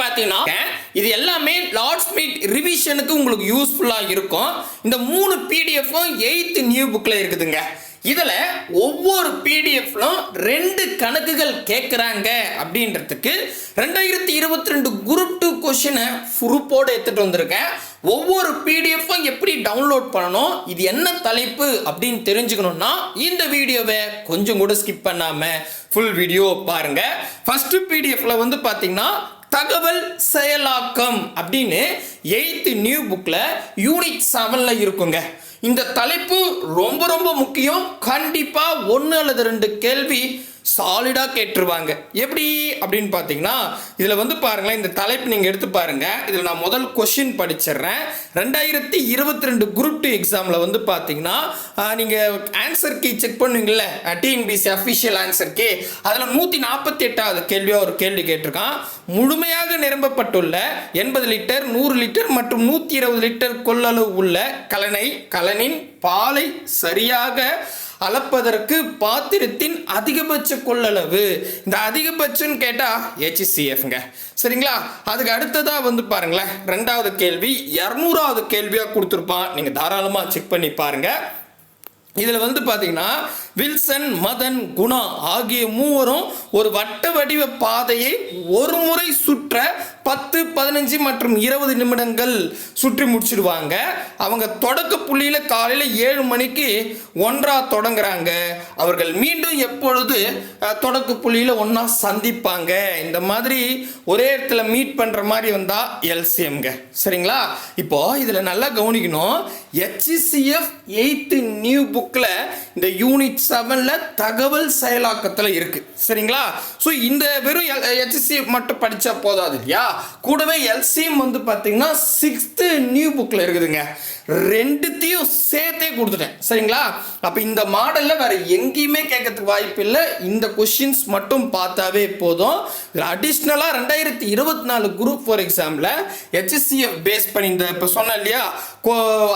பார்த்தீங்கன்னா இது எல்லாமே லார்ட்ஸ் மீட் ரிவிஷனுக்கு உங்களுக்கு யூஸ்ஃபுல்லாக இருக்கும். இந்த மூணு பிடிஎஃப்பும் எயித்து நியூ புக்கில் இருக்குதுங்க. இதில் ஒவ்வொரு பிடிஎஃப்லும் ரெண்டு கணக்குகள் கேட்குறாங்க அப்படின்றதுக்கு ரெண்டாயிரத்தி இருபத்தி ரெண்டு குரூப் டூ கொஷினை ப்ரூஃபோடு எடுத்துகிட்டு வந்திருக்கேன். ஒவ்வொரு பிடிஎஃப்பும் எப்படி டவுன்லோட் பண்ணணும் இது என்ன தலைப்பு அப்படின்னு தெரிஞ்சுக்கணும்னா இந்த வீடியோவை கொஞ்சம் கூட ஸ்கிப் பண்ணாமல் ஃபுல் வீடியோ பாருங்க. ஃபர்ஸ்ட் பிடிஎஃப்ல வந்து பார்த்தீங்கன்னா தகவல் செயலாக்கம் அப்படின்னு எயித்து நியூ புக்கில் யூனிட் செவனில் இருக்குங்க. இந்த தலைப்பு ரொம்ப ரொம்ப முக்கியம். கண்டிப்பாக ஒன்று அல்லது ரெண்டு கேள்வி சாலிடாக கேட்டுருவாங்க. எப்படி? அப்படின்னு பார்த்தீங்கன்னா இதில் வந்து பாருங்களேன் இந்த தலைப்பு நீங்கள் எடுத்து பாருங்கள் இதில் நான் முதல் கொஷின் படிச்சிடுறேன். ரெண்டாயிரத்தி இருபத்தி ரெண்டு குரூப் டூ எக்ஸாமில் வந்து பார்த்தீங்கன்னா நீங்கள் ஆன்சர் கீ செக் பண்ணுவீங்கள டிஎன்பிசி அஃபிஷியல் ஆன்சர் கீ அதில் நூற்றி நாற்பத்தி எட்டாவது கேள்வியாக ஒரு கேள்வி கேட்டிருக்கான். முழுமையாக நிரம்பப்பட்டுள்ள எண்பது லிட்டர் நூறு லிட்டர் மற்றும் நூற்றி இருபது லிட்டர் கொள்ளளவு உள்ள கலனை கலனின் பாலை சரியாக அளப்பதற்கு பாத்திரத்தின் அதிகபட்ச கொள்ளளவு. இந்த அதிகபட்சம்னு கேட்டால் ஹெச்சிசிஎஃப்ங்க சரிங்களா? அதுக்கு அடுத்ததாக வந்து பாருங்களேன். ரெண்டாவது கேள்வி இரநூறாவது கேள்வியாக கொடுத்துருப்பான். நீங்கள் தாராளமாக செக் பண்ணி பாருங்கள் இதில் வந்து பார்த்தீங்கன்னா வில்சன் மதன் குணா ஆகிய மூவரும் ஒரு வட்ட வடிவ பாதையை ஒரு முறை சுற்ற பத்து பதினஞ்சு மற்றும் இருபது நிமிடங்கள் சுற்றி முடிச்சிடுவாங்க. அவங்க தொடக்க புள்ளியில் காலையில் ஏழு மணிக்கு ஒன்றா தொடங்குறாங்க. அவர்கள் மீண்டும் எப்பொழுது தொடக்க புள்ளியில் ஒன்றா சந்திப்பாங்க. இந்த மாதிரி ஒரே இடத்துல மீட் பண்ணுற மாதிரி வந்தால் எல்சிஎம்ங்க சரிங்களா? இப்போ இதில் நல்லா கவனிக்கணும். ஹெச்சிசிஎஃப் எயித்து நியூ புக்கில் இந்த யூனிட் செவனில் தகவல் செயலாக்கத்தில் இருக்குது சரிங்களா? ஸோ இந்த வெறும் எல் ஹெச்சி மட்டும் படித்தா போதாது இல்லையா? கூடவே எல்சிஎம் வந்து பார்த்தீங்கன்னா சிக்ஸ்த்து நியூ புக்கில் இருக்குதுங்க. ரெண்டுத்தையும் சேர்த்தே கொடுத்துட்டேன். சரிங்களா? அப்போ இந்த மாடலில் வேறு எங்கேயுமே கேட்கறதுக்கு வாய்ப்பு இல்லை இந்த கொஷின்ஸ் மட்டும் பார்த்தாவே போதும். இதில் அடிஷ்னலாக ரெண்டாயிரத்தி இருபத்தி நாலு குரூப் ஃபோர் எக்ஸாமில் ஹெச்சிசிஎஃப் பேஸ் பண்ணி இந்த இப்போ சொன்னேன் இல்லையா? கோ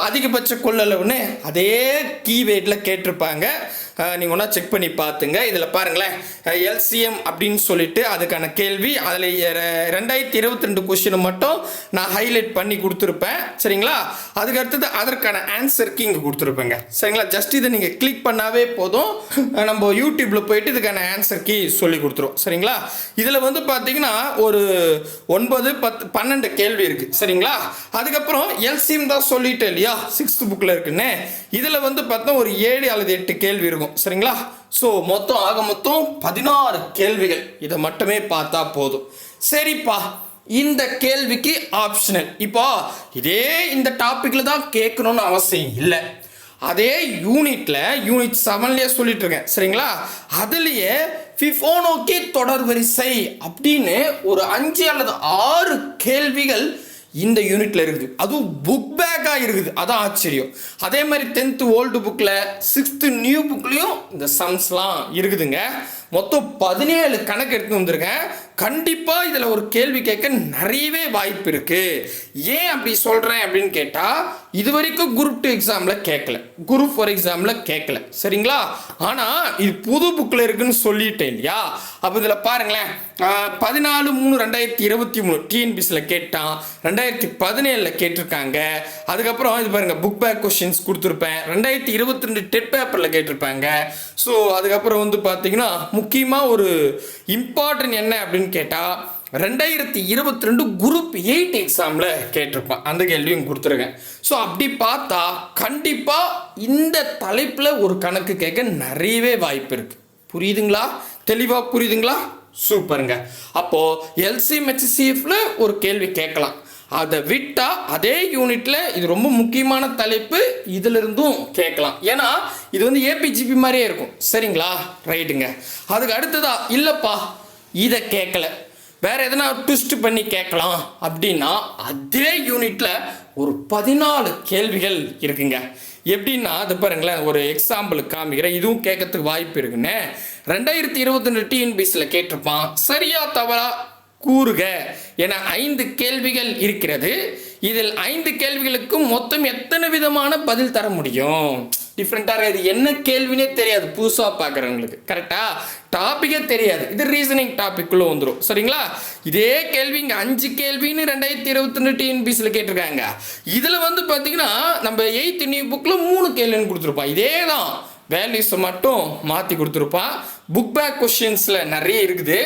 அதிகபட்ச கொள்ளளவுன்னு அதே கீவேர்டில் கேட்டிருப்பாங்க. நீங்கள் ஒன்றா செக் பண்ணி பார்த்துங்க. இதில் பாருங்களேன். எல்சிஎம் அப்படின்னு சொல்லிட்டு அதுக்கான கேள்வி. அதில் ரெண்டாயிரத்தி இருபத்தி ரெண்டு கொஷினை மட்டும் நான் ஹைலைட் பண்ணி கொடுத்துருப்பேன். சரிங்களா? அதுக்கு வந்து அதற்கான ஆன்சருக்கு இங்கே கொடுத்துருப்பேங்க. சரிங்களா? ஜஸ்ட் இதை நீங்கள் கிளிக் பண்ணாவே போதும். நம்ம யூடியூப்பில் போயிட்டு இதுக்கான ஆன்சர் கீ சொல்லி கொடுத்துரும். சரிங்களா? இதில் வந்து பார்த்தீங்கன்னா ஒரு ஒன்பது பத்து பன்னெண்டு கேள்வி இருக்குது சரிங்களா? அதுக்கப்புறம் எல்சிஎம் தான் சொல்லிட்டேன் இல்லையா? சிக்ஸ்த் புக்கில் இருக்குன்னு. இதில் வந்து பார்த்தா ஒரு ஏழு அல்லது எட்டு கேள்வி இருக்கும். சரிங்களா? ஸோ மொத்தம் ஆக மொத்தம் பதினாறு கேள்விகள். இதை மட்டுமே பார்த்தா போதும். சரிப்பா. இந்த கேள்விக்கு ஆப்ஷனல் இப்போ இதே இந்த டாப்பிக்கில் தான் கேட்கணும்னு அவசியம் இல்லை. அதே யூனிட்ல யூனிட் செவன்லயே சொல்லிட்டு இருக்கேன். சரிங்களா? அதுலயே ஃபிஃபோனோக்கி தொடர் வரிசை அப்படின்னு ஒரு அஞ்சு அல்லது ஆறு கேள்விகள் இந்த யூனிட்ல இருக்குது. அதுவும் புக் பேக்காக இருக்குது. அதான் ஆச்சரியம். அதே மாதிரி டென்த்து ஓல்டு புக்கில் சிக்ஸ்த்து நியூ புக்லேயும் இந்த சம்ஸ்லாம் இருக்குதுங்க. மொத்தம் பதினேழு கணக்கு எடுத்து வந்திருக்கேன். கண்டிப்பாக இதில் ஒரு கேள்வி கேட்க நிறையவே வாய்ப்பு இருக்குது ஏன் அப்படி சொல்கிறேன் அப்படின்னு கேட்டால் இது வரைக்கும் குரூப் டூ எக்ஸாமில் கேட்கல. குரூப் ஃபோர் எக்ஸாமில் கேட்கல. சரிங்களா? ஆனால் இது புது புக்கில் இருக்குன்னு சொல்லிட்டேன் இல்லையா? அப்போ இதில் பாருங்களேன். பதினாலு மூணு ரெண்டாயிரத்தி இருபத்தி மூணு டிஎன்பிசியில் கேட்டான். ரெண்டாயிரத்தி பதினேழில் கேட்டிருக்காங்க. அதுக்கப்புறம் இது பாருங்கள் புக் பேக் கொஷின்ஸ் கொடுத்துருப்பேன். ரெண்டாயிரத்தி இருபத்தி ரெண்டு டெட் பேப்பரில் கேட்டிருப்பாங்க. ஸோ அதுக்கப்புறம் வந்து பார்த்தீங்கன்னா முக்கியமாக ஒரு இம்பார்ட்டன்ட் என்ன அப்படின்னு கேட்டால் ரெண்டாயிரத்தி இருபத்தி ரெண்டு குரூப் எயிட் எக்ஸாமில் கேட்டிருப்பான். அந்த கேள்வியும் கொடுத்துருக்கேன். ஸோ அப்படி பார்த்தா கண்டிப்பாக இந்த தலைப்பில் ஒரு கணக்கு கேட்க நிறையவே வாய்ப்பு இருக்குது புரியுதுங்களா? தெளிவாக புரியுதுங்களா? சூப்பருங்க. அப்போது எல்சிஎம்ஹெச்சிசிஎஃப்ல ஒரு கேள்வி கேட்கலாம். அதை விட்டா அதே யூனிட்ல இது ரொம்ப முக்கியமான தலைப்பு இதுல இருந்தும் கேட்கலாம். ஏன்னா இது வந்து ஏபிஜிபி மாதிரியே இருக்கும். சரிங்களா? ரைட்டுங்க அதுக்கு அடுத்ததா இல்லப்பா இதை கேட்கல. வேற எதனா ட்விஸ்ட் பண்ணி கேட்கலாம் அப்படின்னா அதே யூனிட்ல ஒரு பதினாலு கேள்விகள் இருக்குங்க. எப்படின்னா அது பாருங்களேன் ஒரு எக்ஸாம்பிளுக்கு காமிக்கிறேன். இதுவும் கேட்கறதுக்கு வாய்ப்பு இருக்குன்னு. ரெண்டாயிரத்தி இருபத்தி ரெண்டு டிஎன்பிஎஸ்சில் கேட்டிருப்பான் சரியா தவறா? கூறுக. என ஐந்து கேள்விகள் இருக்கிறது. இதில் ஐந்து கேள்விகளுக்கும் மொத்தம் எத்தனை விதமான பதில் தர முடியும்? டிஃப்ரெண்ட்டாக இருக்காது. என்ன கேள்வினே தெரியாது. புதுசாக பார்க்குறவங்களுக்கு கரெக்டாக டாப்பிக்கே தெரியாது. இது ரீசனிங் டாப்பிக்குள்ளே வந்துடும் சரிங்களா? இதே கேள்வி இங்கே அஞ்சு கேள்வின்னு ரெண்டாயிரத்தி இருபத்தி ரெண்டு டிஎன்பிசியில் கேட்டிருக்காங்க. இதில் வந்து பார்த்தீங்கன்னா நம்ம எயித் நியூ புக்கில் மூணு கேள்வின்னு கொடுத்துருப்போம் இதே தான். வேல்யூஸை மட்டும் மாற்றி கொடுத்துருப்பான். புக் பேக் கொஷின்ஸில் நிறைய இருக்குது.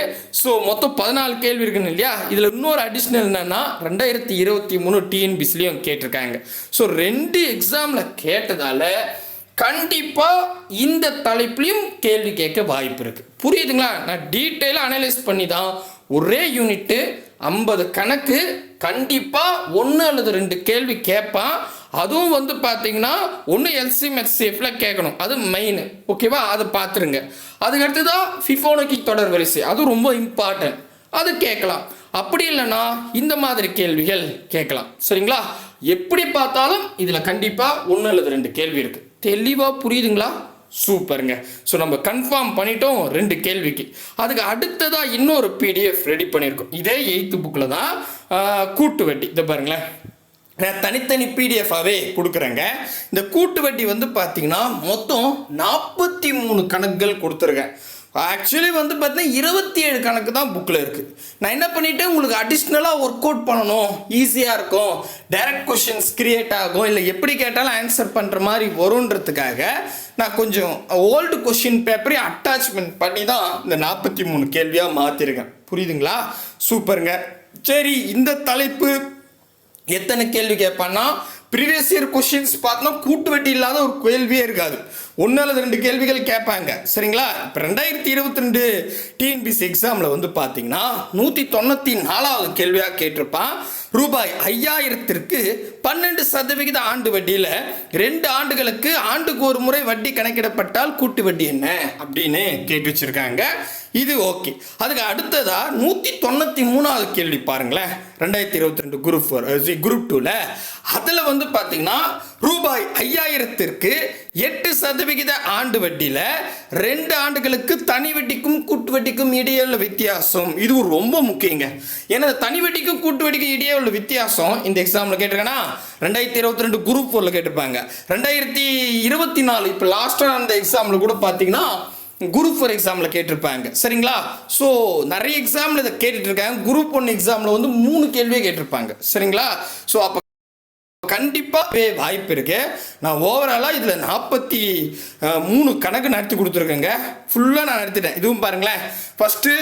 ஸோ மொத்தம் பதினாலு கேள்வி இருக்குன்னு இல்லையா? இதில் இன்னொரு அடிஷ்னல் என்னன்னா ரெண்டாயிரத்தி இருபத்தி மூணு டிஎன்பிசிலையும் கேட்டிருக்காங்க. ஸோ ரெண்டு எக்ஸாமில் கேட்டதால கண்டிப்பாக இந்த தலைப்புலையும் கேள்வி கேட்க வாய்ப்பு இருக்குது புரியுதுங்களா? நான் டீட்டெயிலாக அனலைஸ் பண்ணி தான் ஒரே யூனிட்டு ஐம்பது கணக்கு கண்டிப்பாக ஒன்று அல்லது ரெண்டு கேள்வி கேட்பான். அதுவும் வந்து பார்த்தீங்கன்னா ஒன்று எல்சி மெட்சிஎஃப்ல கேட்கணும். அது மெயின் ஓகேவா அதை பார்த்துருங்க அதுக்கடுத்து தான் ஃபிஃபோனோக்கி தொடர் வரிசை. அது ரொம்ப இம்பார்ட்டன்ட் அது கேட்கலாம். அப்படி இல்லைன்னா இந்த மாதிரி கேள்விகள் கேட்கலாம். சரிங்களா? எப்படி பார்த்தாலும் இதில் கண்டிப்பாக ஒன்று அல்லது ரெண்டு கேள்வி இருக்குது தெளிவாக புரியுதுங்களா? சூப்பருங்க. ஸோ நம்ம கன்ஃபார்ம் பண்ணிட்டோம் ரெண்டு கேள்விக்கு. அதுக்கு அடுத்ததாக இன்னொரு பிடிஎஃப் ரெடி பண்ணியிருக்கோம். இதே எயித்து புக்கில் தான் கூட்டு வட்டி. இதை பாருங்களேன். நான் தனித்தனி பிடிஎஃபாகவே கொடுக்குறேங்க. இந்த கூட்டு வட்டி வந்து பார்த்தீங்கன்னா மொத்தம் நாற்பத்தி மூணு கணக்குகள் கொடுத்துருக்கேன் ஆக்சுவலி வந்து பார்த்தீங்கன்னா இருபத்தி ஏழு கணக்கு தான் புக்கில் இருக்குது நான் என்ன பண்ணிவிட்டு உங்களுக்கு அடிஷ்னலாக ஒர்க் அவுட் பண்ணணும். ஈஸியாக இருக்கும். டைரக்ட் கொஷின்ஸ் கிரியேட் ஆகும். இல்லை எப்படி கேட்டாலும் ஆன்சர் பண்ணுற மாதிரி வரும்ன்றதுக்காக நான் கொஞ்சம் ஓல்டு கொஷின் பேப்பரை அட்டாச்மெண்ட் பண்ணி தான் இந்த நாற்பத்தி மூணு கேள்வியாக மாற்றிருக்கேன் புரியுதுங்களா? சூப்பருங்க சரி இந்த தலைப்பு எத்தனை கேள்வி கேட்பான்னா ப்ரீவியஸ் இயர் கொஷின்ஸ் பார்த்தோம்னா கூட்டு வட்டி இல்லாத ஒரு கேள்வியே இருக்காது. ஒன்று அல்லது ரெண்டு கேள்விகள் கேட்பாங்க. சரிங்களா? இப்போ ரெண்டாயிரத்தி இருபத்தி ரெண்டு டிஎன்பிசி எக்ஸாமில் வந்து பார்த்தீங்கன்னா நூற்றி தொண்ணூற்றி நாலாவது கேள்வியாக கேட்டிருப்பான். ரூபாய் ஐயாயிரத்திற்கு பன்னெண்டு சதவிகித ஆண்டு வட்டியில் ரெண்டு ஆண்டுகளுக்கு ஆண்டுக்கு ஒரு முறை வட்டி கணக்கிடப்பட்டால் கூட்டு வட்டி என்ன? அப்படின்னு கேட்டு வச்சுருக்காங்க. இது ஓகே. அதுக்கு அடுத்ததா நூற்றி தொண்ணூற்றி மூணாவது கேள்வி பாருங்களேன். ரெண்டாயிரத்தி இருபத்தி ரெண்டு குரூப் ஃபோர் குரூப் டூவில் அதில் வந்து பார்த்தீங்கன்னா ரூபாய் ஐயாயிரத்திற்கு எட்டு சதவிகித ஆண்டு வட்டியில் ரெண்டு ஆண்டுகளுக்கு தனி வட்டிக்கும் கூட்டு வட்டிக்கும் இடையே உள்ள வித்தியாசம். இது ரொம்ப முக்கியங்க. ஏன்னா தனி வட்டிக்கும் கூட்டு வட்டிக்கும் இடையே உள்ள வித்தியாசம் இந்த எக்ஸாமில் கேட்டிருக்கேன்னா ரெண்டாயிரத்தி இருபத்தி ரெண்டு குரூப் ஃபோரில் கேட்டிருப்பாங்க. ரெண்டாயிரத்தி இருபத்தி நாலு இப்போ லாஸ்ட்டாக அந்த எக்ஸாமில் கூட பார்த்தீங்கன்னா குரூப் ஃபோர் எக்ஸாமில் கேட்டிருப்பாங்க. சரிங்களா? ஸோ நிறைய எக்ஸாமில் இதை கேட்டுட்ருக்காங்க குரூப் ஒன் எக்ஸாமில் வந்து மூணு கேள்வியே கேட்டிருப்பாங்க. சரிங்களா? ஸோ அப்போ கண்டிப்பாக வாய்ப்பு இருக்கு. நான் ஓவராலாக இதில் நாற்பத்தி மூணு கணக்கு நடத்தி கொடுத்துருக்கேங்க. ஃபுல்லாக நான் நடத்திட்டேன். இதுவும் பாருங்களேன். ஃபஸ்ட்டு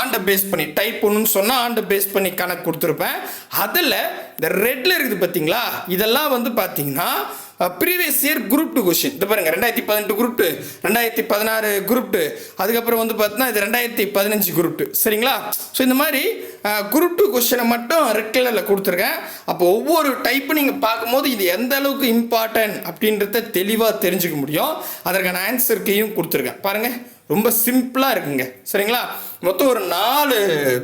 ஆண்டை பேஸ் பண்ணி டைப் ஒன்றுன்னு சொன்னால் ஆண்டை பேஸ் பண்ணி கணக்கு கொடுத்துருப்பேன். அதில் இந்த ரெட்டில் இருக்குது பார்த்தீங்களா இதெல்லாம் வந்து பார்த்தீங்கன்னா previous year group two question இது பாருங்கள் ரெண்டாயிரத்தி பதினெட்டு குரூப் டூ ரெண்டாயிரத்தி பதினாறு குரூப் டூ அதுக்கப்புறம் வந்து பார்த்தீங்கன்னா இது ரெண்டாயிரத்தி பதினஞ்சு குரூப் டூ சரிங்களா? ஸோ இந்த மாதிரி குரூப் டூ கொஷினை மட்டும் ரெட் கலரில் கொடுத்துருக்கேன். அப்போ ஒவ்வொரு டைப்பு நீங்கள் பார்க்கும்போது இது எந்த அளவுக்கு இம்பார்ட்டன்ட் அப்படின்றத தெளிவாக தெரிஞ்சுக்க முடியும். அதற்கான ஆன்சர் கொடுத்துருக்கேன். பாருங்கள் ரொம்ப சிம்பிளாக இருக்குங்க. சரிங்களா? மொத்தம் ஒரு நாலு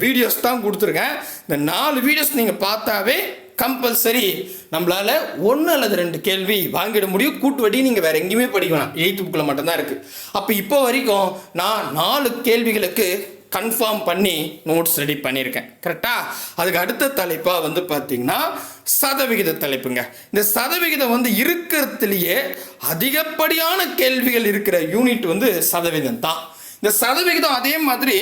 வீடியோஸ் தான் கொடுத்துருக்கேன். இந்த நாலு வீடியோஸ் நீங்கள் பார்த்தாவே கம்பல்சரி நம்மளால் ஒன்று அல்லது ரெண்டு கேள்வி வாங்கிட முடியும். கூட்டு வட்டி நீங்கள் வேறு எங்கேயுமே படிக்க வேணாம். எயித்து புக்கில் மட்டும்தான் இருக்குது அப்போ இப்போ வரைக்கும் நான் நாலு கேள்விகளுக்கு கன்ஃபார்ம் பண்ணி நோட்ஸ் ரெடி பண்ணியிருக்கேன். கரெக்டாக அதுக்கு அடுத்த தலைப்பாக வந்து பார்த்தீங்கன்னா சதவிகித தலைப்புங்க. இந்த சதவிகிதம் வந்து இருக்கிறதுலையே அதிகப்படியான கேள்விகள் இருக்கிற யூனிட் வந்து சதவீதம் தான். இந்த சதவிகிதம் அதே மாதிரி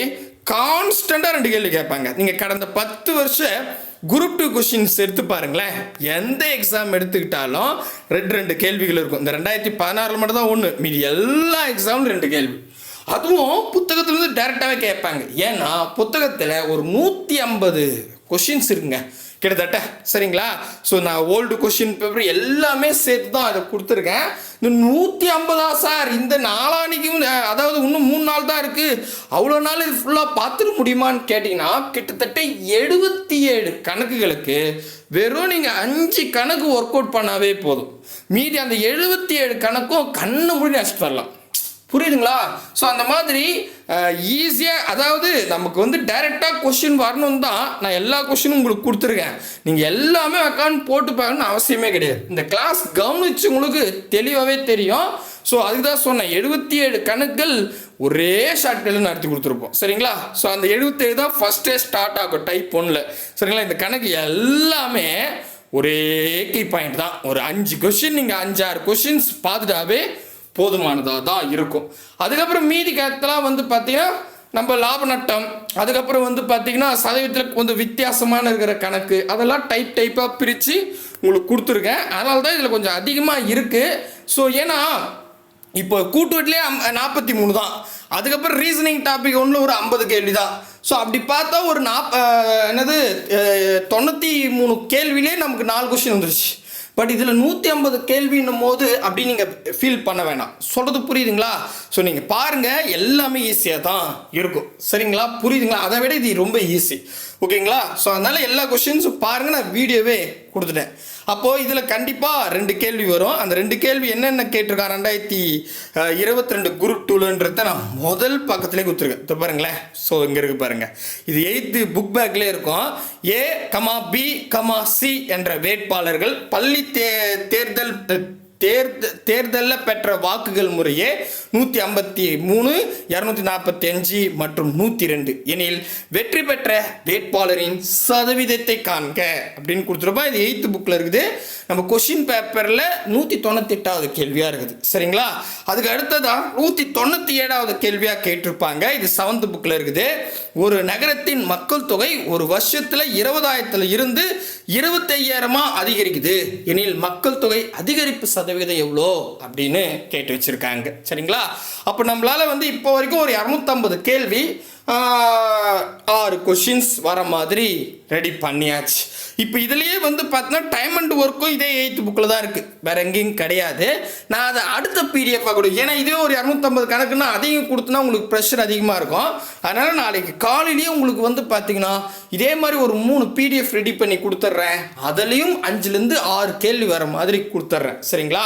கான்ஸ்டண்ட்டாக ரெண்டு கேள்வி கேட்பாங்க. நீங்கள் கடந்த பத்து வருஷம் குரூப் டூ கொஷின்ஸ் எடுத்து பாருங்களேன். எந்த எக்ஸாம் எடுத்துக்கிட்டாலும் ரெண்டு ரெண்டு கேள்விகள் இருக்கும். இந்த ரெண்டாயிரத்தி பதினாறில் மட்டும் தான் ஒன்று மீதி எல்லா எக்ஸாமும் ரெண்டு கேள்வி. அதுவும் புத்தகத்துலேருந்து டேரெக்டாகவே கேட்பாங்க. ஏன்னா புத்தகத்தில் ஒரு நூற்றி ஐம்பது கொஷின்ஸ் இருக்குங்க. கிட்டத்தட்ட சரிங்களா? ஸோ நான் ஓல்டு கொஷின் பேப்பர் எல்லாமே சேர்த்து தான் அதை கொடுத்துருக்கேன். இந்த நூற்றி ஐம்பதா சார் இந்த நாளானிக்கும் அதாவது இன்னும் மூணு நாள் தான் இருக்குது அவ்வளோ நாள் இது ஃபுல்லாக பார்த்துட முடியுமான்னு கேட்டிங்கன்னா கிட்டத்தட்ட எழுபத்தி ஏழு கணக்குகளுக்கு வெறும் நீங்கள் அஞ்சு கணக்கு ஒர்க் அவுட் பண்ணாவே போதும். மீதி அந்த எழுபத்தி ஏழு கணக்கும் கண்ணு மூடி அடிச்சுட்டு வரலாம். புரியுதுங்களா? ஸோ அந்த மாதிரி ஈஸியாக அதாவது நமக்கு வந்து டைரெக்டாக கொஷின் வரணும் தான் நான் எல்லா கொஷினும் உங்களுக்கு கொடுத்துருக்கேன். நீங்கள் எல்லாமே அக்கௌண்ட் போட்டு பார்க்கணும்னு அவசியமே கிடையாது. இந்த கிளாஸ் கவனிச்சு உங்களுக்கு தெளிவாகவே தெரியும். ஸோ அதுக்கு தான் சொன்னேன் எழுபத்தி ஏழு கணக்குகள் ஒரே ஷார்ட்கட்டில் நடத்தி கொடுத்துருப்போம். சரிங்களா? ஸோ அந்த எழுபத்தேழு தான் ஃபஸ்ட்டே ஸ்டார்ட் ஆகும் டைப் ஒன்றில் சரிங்களா? இந்த கணக்கு எல்லாமே ஒரே கீ பாயிண்ட் தான். ஒரு அஞ்சு கொஷின் நீங்கள் அஞ்சாறு கொஷின்ஸ் பார்த்துட்டாவே போதுமானதாக தான் இருக்கும். அதுக்கப்புறம் மீதி கருத்தெல்லாம் வந்து பார்த்திங்கன்னா நம்ம லாப நட்டம் அதுக்கப்புறம் வந்து பார்த்தீங்கன்னா சதவீதத்தில் கொஞ்சம் வித்தியாசமான இருக்கிற கணக்கு அதெல்லாம் டைப் டைப்பாக பிரித்து உங்களுக்கு கொடுத்துருக்கேன். அதனால தான் இதில் கொஞ்சம் அதிகமாக இருக்குது ஸோ ஏன்னா இப்போ கூட்டுவட்டிலே நாற்பத்தி மூணு தான். அதுக்கப்புறம் ரீசனிங் டாபிக் ஒன்று ஒரு ஐம்பது கேள்வி தான் ஸோ அப்படி பார்த்தா ஒரு நாப் என்னது தொண்ணூற்றி மூணு கேள்வியிலே நமக்கு நாலு கொஸ்டின் வந்துருச்சு. பட் இதில் நூற்றி ஐம்பது கேள்வின்னும் போது அப்படி நீங்கள் ஃபீல் பண்ண வேணாம். சொல்கிறது புரியுதுங்களா? ஸோ நீங்கள் பாருங்கள் எல்லாமே ஈஸியாக தான் இருக்கும். சரிங்களா? புரியுதுங்களா? அதை விட இது ரொம்ப ஈஸி ஓகேங்களா? ஸோ அதனால் எல்லா கொஷின்ஸும் பாருங்கள் நான் வீடியோவே கொடுத்துட்டேன். அப்போது இதில் கண்டிப்பாக ரெண்டு கேள்வி வரும். அந்த ரெண்டு கேள்வி என்னென்ன கேட்டிருக்கான் ரெண்டாயிரத்தி இருபத்தி ரெண்டு குரூப் டூலுன்றத நான் முதல் பக்கத்துலேயே கொடுத்துருக்கேன். இப்போ பாருங்களேன். ஸோ இங்கே இருக்கு பாருங்கள் இது எயித்து புக் பேக்லேயே இருக்கும். A comma B comma C என்ற வேட்பாளர்கள் பள்ளி தே தேர்தல் தேர்த தேர்தலில் பெற்ற வாக்குகள் முறையே நூற்றி ஐம்பத்தி மூணு இரநூத்தி நாற்பத்தி அஞ்சு மற்றும் நூற்றி ரெண்டு எனில் வெற்றி பெற்ற வேட்பாளரின் சதவீதத்தை காண்க அப்படின்னு கொடுத்துருப்பா. இது எயித்து புக்கில் இருக்குது. நம்ம கொஷின் பேப்பரில் நூற்றி தொண்ணூத்தெட்டாவது கேள்வியாக இருக்குது. சரிங்களா? அதுக்கு அடுத்ததான் நூற்றி தொண்ணூற்றி ஏழாவது கேள்வியாக கேட்டிருப்பாங்க. இது செவன்த் புக்கில் இருக்குது. ஒரு நகரத்தின் மக்கள் தொகை ஒரு வருஷத்தில் இருபதாயிரத்தில் இருந்து இருபத்தையாயிரமாக அதிகரிக்குது. எனில் மக்கள் தொகை அதிகரிப்பு சதவீதம் எவ்வளோ அப்படின்னு கேட்டு வச்சிருக்காங்க. சரிங்களா? அப்போ நம்மளால வந்து இப்போ வரைக்கும் ஒரு இரநூத்தம்பது கேள்வி ஆறு கொஷின்ஸ் வர மாதிரி ரெடி பண்ணியாச்சு. இப்போ இதுலேயே வந்து பார்த்தீங்கன்னா டைம் அண்ட் ஒர்க்கும் இதே எயித்து புக்கில் தான் இருக்குது வேற எங்கேயும் கிடையாது. நான் அதை அடுத்த பிடிஎஃபாக கொடுக்கும் ஏன்னா இதே ஒரு இரநூத்தம்பது கணக்குன்னா அதையும் கொடுத்தனா உங்களுக்கு ப்ரெஷர் அதிகமாக இருக்கும். அதனால் நாளைக்கு காலையிலேயே உங்களுக்கு வந்து பார்த்தீங்கன்னா இதே மாதிரி ஒரு மூணு பிடிஎஃப் ரெடி பண்ணி கொடுத்துட்றேன். அதுலேயும் அஞ்சுலேருந்து ஆறு கேள்வி வர மாதிரி கொடுத்துட்றேன். சரிங்களா?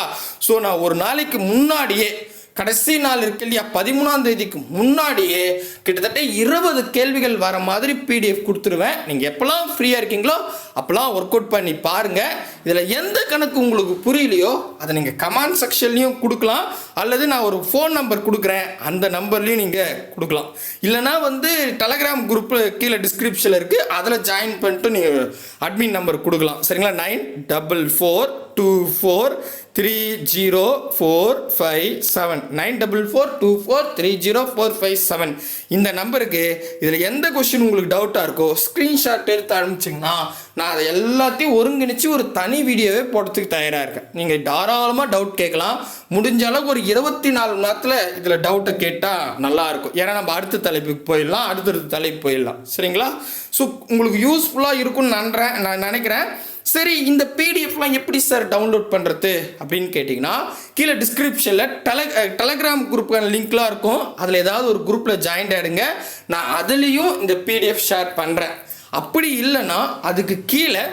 ஸோ நான் ஒரு நாளைக்கு முன்னாடியே கடைசி நாள் இருக்கு இல்லையா? பதிமூணாம் தேதிக்கு முன்னாடியே கிட்டத்தட்ட இருபது கேள்விகள் வர மாதிரி பிடிஎஃப் கொடுத்துருவேன். நீங்கள் எப்போல்லாம் ஃப்ரீயாக இருக்கீங்களோ அப்போல்லாம் ஒர்க் அவுட் பண்ணி பாருங்கள் இதில் எந்த கணக்கு உங்களுக்கு புரியலையோ அதை நீங்கள் கமெண்ட் செக்ஷன்லையும் கொடுக்கலாம். அல்லது நான் ஒரு ஃபோன் நம்பர் கொடுக்குறேன். அந்த நம்பர்லையும் நீங்கள் கொடுக்கலாம். இல்லைனா வந்து டெலகிராம் குரூப் கீழே டிஸ்கிரிப்ஷனில் இருக்குது அதில் ஜாயின் பண்ணிட்டு நீங்கள் அட்மின் நம்பர் கொடுக்கலாம். சரிங்களா? Nine double four two four three zero four five seven nine double four two four three zero four five seven இந்த நம்பருக்கு இதில் எந்த கொஸ்டின் உங்களுக்கு டவுட்டாக இருக்கோ ஸ்க்ரீன்ஷாட் எடுத்து ஆரம்பிச்சிங்கன்னா நான் அதை எல்லாத்தையும் ஒருங்கிணைச்சு ஒரு தனி வீடியோவே போடுறதுக்கு தயாராக இருக்கேன். நீங்கள் தாராளமாக டவுட் கேட்கலாம். முடிஞ்ச அளவுக்கு ஒரு இருபத்தி நாலு மணி நேரத்தில் இதில் டவுட்டை கேட்டால் நல்லாயிருக்கும் ஏன்னா நம்ம அடுத்த தலைப்புக்கு போயிடலாம் அடுத்தடுத்த தலைப்பு போயிடலாம். சரிங்களா? ஸோ உங்களுக்கு யூஸ்ஃபுல்லாக இருக்கும்னு நன்றேன் நான் நினைக்கிறேன். சரி இந்த பிடிஎஃப்லாம் எப்படி சார் டவுன்லோட் பண்ணுறது அப்படின்னு கேட்டிங்கன்னா கீழே டிஸ்கிரிப்ஷனில் டெல டெலகிராம் குரூப்புக்கான லிங்க்லாம் இருக்கும். அதில் ஏதாவது ஒரு குரூப்பில் ஜாயின் ஆகிடுங்க நான் அதுலேயும் இந்த பிடிஎஃப் ஷேர் பண்ணுறேன் அப்படி இல்லைன்னா அதுக்கு கீழே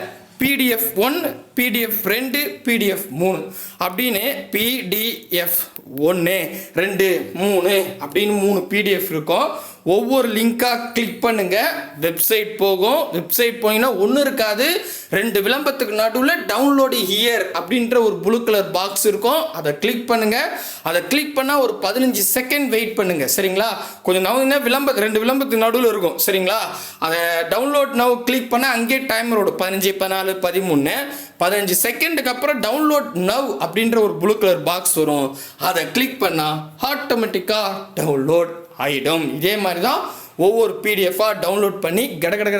பிடிஎஃப் ஒன் பிடிஎஃப் ரெண்டு பிடிஎஃப் மூணு. அப்படின்னு பிடிஎஃப் ஒன்று ரெண்டு மூணு அப்படின்னு மூணு பிடிஎஃப் இருக்கும். ஒவ்வொரு லிங்காக கிளிக் பண்ணுங்கள் வெப்சைட் போகும். வெப்சைட் போனீங்கன்னா ஒன்றும் இருக்காது. ரெண்டு விளம்பரத்துக்கு நடுவில் டவுன்லோடு ஹியர் அப்படின்ற ஒரு ப்ளூ கலர் பாக்ஸ் இருக்கும். அதை கிளிக் பண்ணுங்கள் அதை கிளிக் பண்ணால் ஒரு பதினஞ்சு செகண்ட் வெயிட் பண்ணுங்கள் சரிங்களா? கொஞ்சம் நவங்க விளம்ப ரெண்டு விளம்பரத்துக்கு நடுவில் இருக்கும். சரிங்களா? அதை டவுன்லோட் நவ் கிளிக் பண்ணால் அங்கேயே டைமர் ஓடும். பதினஞ்சு பதினாலு பதிமூணு. பதினஞ்சு செகண்டுக்கு அப்புறம் டவுன்லோட் நவ் அப்படின்ற ஒரு ப்ளூ கலர் பாக்ஸ் வரும். அதை கிளிக் பண்ணால் ஆட்டோமேட்டிக்காக டவுன்லோட் ஆகிடும் இதே மாதிரி தான் ஒவ்வொரு பிடிஎஃபாக டவுன்லோட் பண்ணி கட கட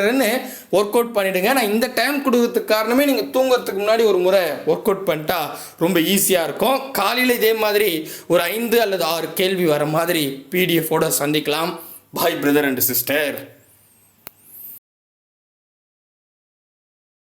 ஒர்க் அவுட் பண்ணிவிடுங்க நான் இந்த டைம் கொடுக்கறதுக்கு காரணமே நீங்கள் தூங்குறதுக்கு முன்னாடி ஒரு முறை ஒர்க் அவுட் பண்ணிட்டா ரொம்ப ஈஸியாக இருக்கும். காலையில் இதே மாதிரி ஒரு ஐந்து அல்லது ஆறு கேள்வி வர மாதிரி பிடிஎஃபோட சந்திக்கலாம். பாய் பிரதர் அண்ட் சிஸ்டர்